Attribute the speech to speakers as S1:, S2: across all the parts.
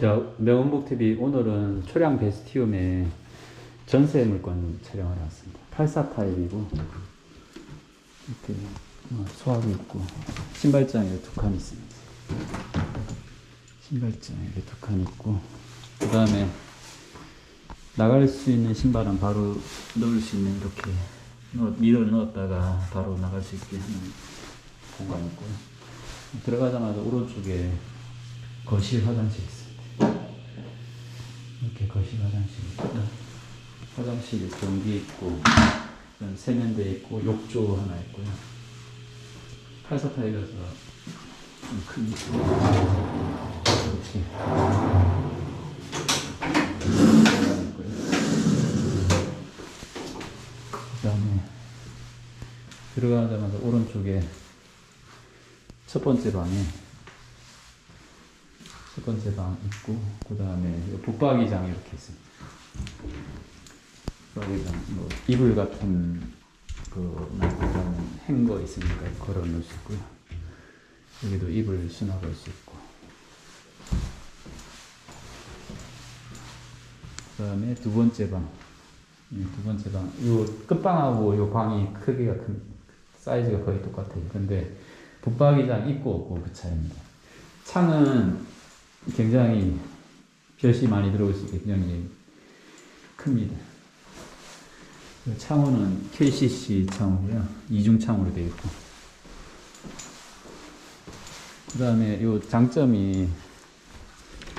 S1: 자, 명원복 TV 오늘은 초량 베스티움의 전세 물건 촬영을 왔습니다. 84 타입이고 이렇게 어, 소화도 있고 신발장에 두 칸 있습니다. 신발장에 두 칸 있고 그 다음에 나갈 수 있는 신발은 바로 넣을 수 있는 이렇게 넣, 미를 넣었다가 바로 나갈 수 있게 하는 공간이 있고요. 들어가자마자 오른쪽에 거실 화장실 있습니다. 이렇게 거실 화장실 있고 화장실 변기 있고 세면대 있고 욕조 하나 있고요. 84 타입이라서 좀 크기 이렇게 그 다음에 들어가자마자 오른쪽에 첫 번째 방에 첫 번째 방 있고 그 다음에 붙박이장 이렇게 있습니다. 붙박이장 뭐 이불 같은 그 그다음에 행거 있으니까 걸어 놓을 수 있고요. 여기도 이불 수납할 수 있고 그 다음에 두 번째 방. 이두 번째 방. 요 끝방하고 요 방이 크기가 큰, 사이즈가 거의 똑같아요. 근데 붙박이장 있고 없고 그 차이입니다. 창은 굉장히 별이 많이 들어올 수 있게 굉장히 큽니다. 그 창호는 KCC 창호고요. 이중 창호로 되어 있고. 그 다음에 요 장점이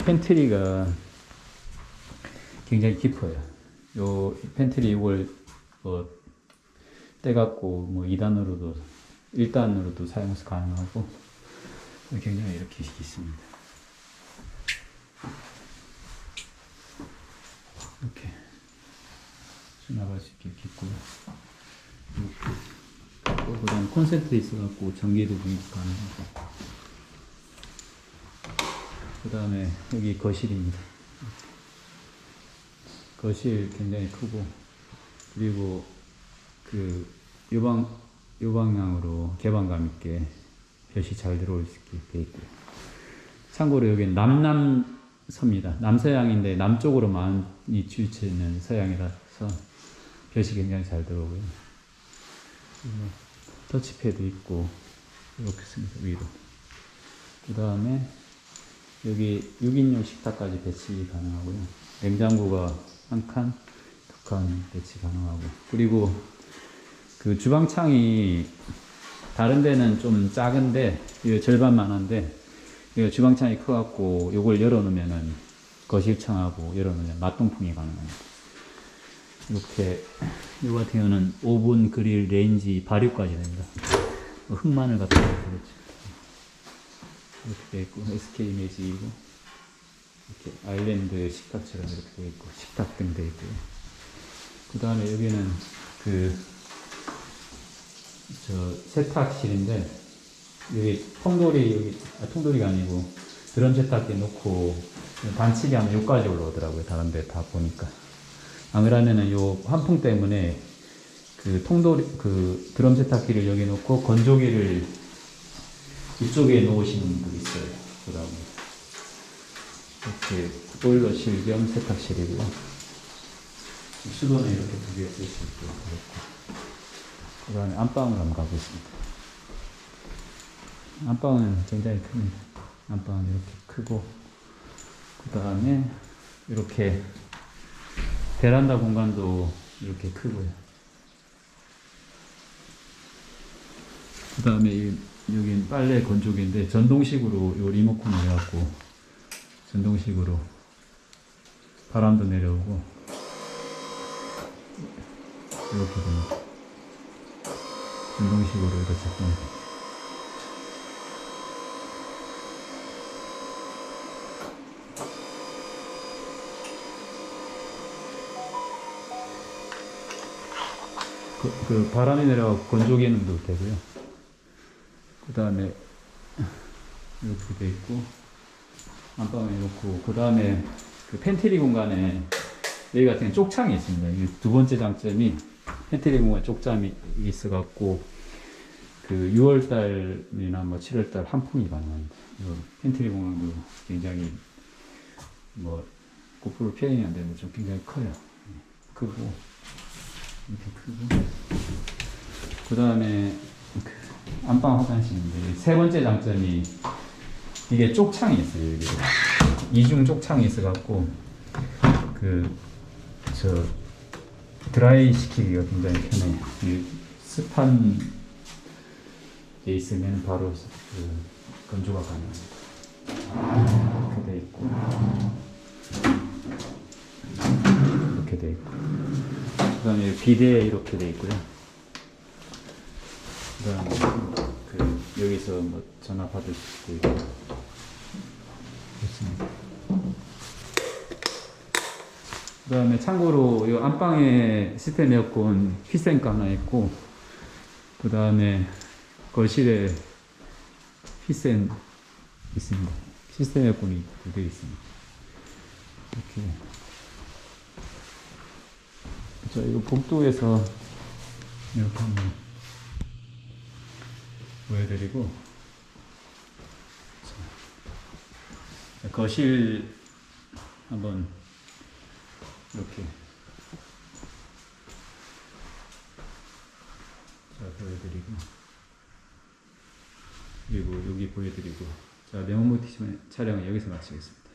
S1: 팬트리가 굉장히 깊어요. 요 팬트리 이걸 뭐 떼갖고 뭐 2단으로도 1단으로도 사용 가능하고 굉장히 이렇게 있습니다. 이렇게 수납할 수 있게 있고요. 이렇게. 그다음 콘센트 있어갖고 전기도 공급 가능하고. 그 다음에 여기 거실입니다. 거실 굉장히 크고 그리고 그 요방 요 방향으로 개방감 있게 볕이 잘 들어올 수 있게 돼 있고요. 참고로 여기는 남남 서입니다. 남서양인데 남쪽으로 많이 치우치는 서양이라서 볕이 굉장히 잘 들어오고요. 터치패드 있고 이렇게 씁니다 위로. 그 다음에 여기 6인용 식탁까지 배치 가능하고요. 냉장고가 한 칸, 두 칸 배치 가능하고. 그리고 그 주방창이 다른 데는 좀 작은데, 절반만 한데, 주방창이 커갖고 요걸 열어놓으면은 거실창하고 열어놓으면 맞동풍이 가능합니다. 이렇게, 요 같은 경우는 오븐, 그릴, 레인지, 발효까지 됩니다. 뭐 흑마늘 같은 거 그렇죠. 이렇게 돼 있고 SK 매직이고 이렇게 아일랜드 식탁처럼 이렇게 돼 있고 식탁 등 돼 있고요. 그 다음에 여기는 그 저 세탁실인데 여기 통돌이 여기 아, 통돌이가 아니고 드럼 세탁기 놓고 반치기 하면 여기까지 올라오더라고요. 다른 데 다 보니까 안 그러면은 요 환풍 때문에 그 통돌이 그 드럼 세탁기를 여기 놓고 건조기를 이쪽에 놓으시는 분도 있어요. 그 다음에 이렇게 보일러실 겸 세탁실이고요. 수도는 이렇게 두 개 쓸 수 있고 그렇고 그 다음에 안방을 한번 가보겠습니다. 안방은 굉장히 큽니다. 안방은 이렇게 크고 그 다음에 이렇게 베란다 공간도 이렇게 크고요. 그 다음에 여긴 빨래 건조기인데 전동식으로 요 리모컨을 해갖고 전동식으로 바람도 내려오고 이렇게 됩니다. 전동식으로 이렇게 작동됩니다. 그, 그 바람이 내려가 건조 기능도 되고요. 그 다음에 이렇게 돼 있고 안방에 놓고 그 다음에 그 팬트리 공간에 여기 같은 경우 쪽창이 있습니다. 이두 번째 장점이 팬트리 공간 쪽잠이 있어갖고 그 6월달이나 뭐 7월달 환풍이 가능합니다. 이 팬트리 공간도 굉장히 뭐 고프로 표현이 안 되는데 좀 굉장히 커요. 예, 크고 이렇게 크고 그 다음에 안방 화장실인데 세 번째 장점이 이게 쪽창이 있어요. 여기 이중 쪽창이 있어갖고 그 저 드라이 시키기가 굉장히 편해요. 이 습한 게 있으면 바로 그 건조가 가능합니다. 이렇게 돼 있고 이렇게 돼 있고 그다음에 비데 이렇게 돼 있고요. 그다음에 그 여기서 뭐 전화 받을 수 있고 그렇습니다. 그다음에 참고로 이 안방에 시스템 에어컨 히센가 하나 있고 그다음에 거실에 히센 있습니다. 시스템 에어컨이 두 개 있습니다. 이렇게 자 이거 복도에서 이렇게 한번 보여드리고 자, 거실 한번 이렇게 자 보여드리고 그리고 여기 보여드리고 자 네모모티즘의 촬영은 여기서 마치겠습니다.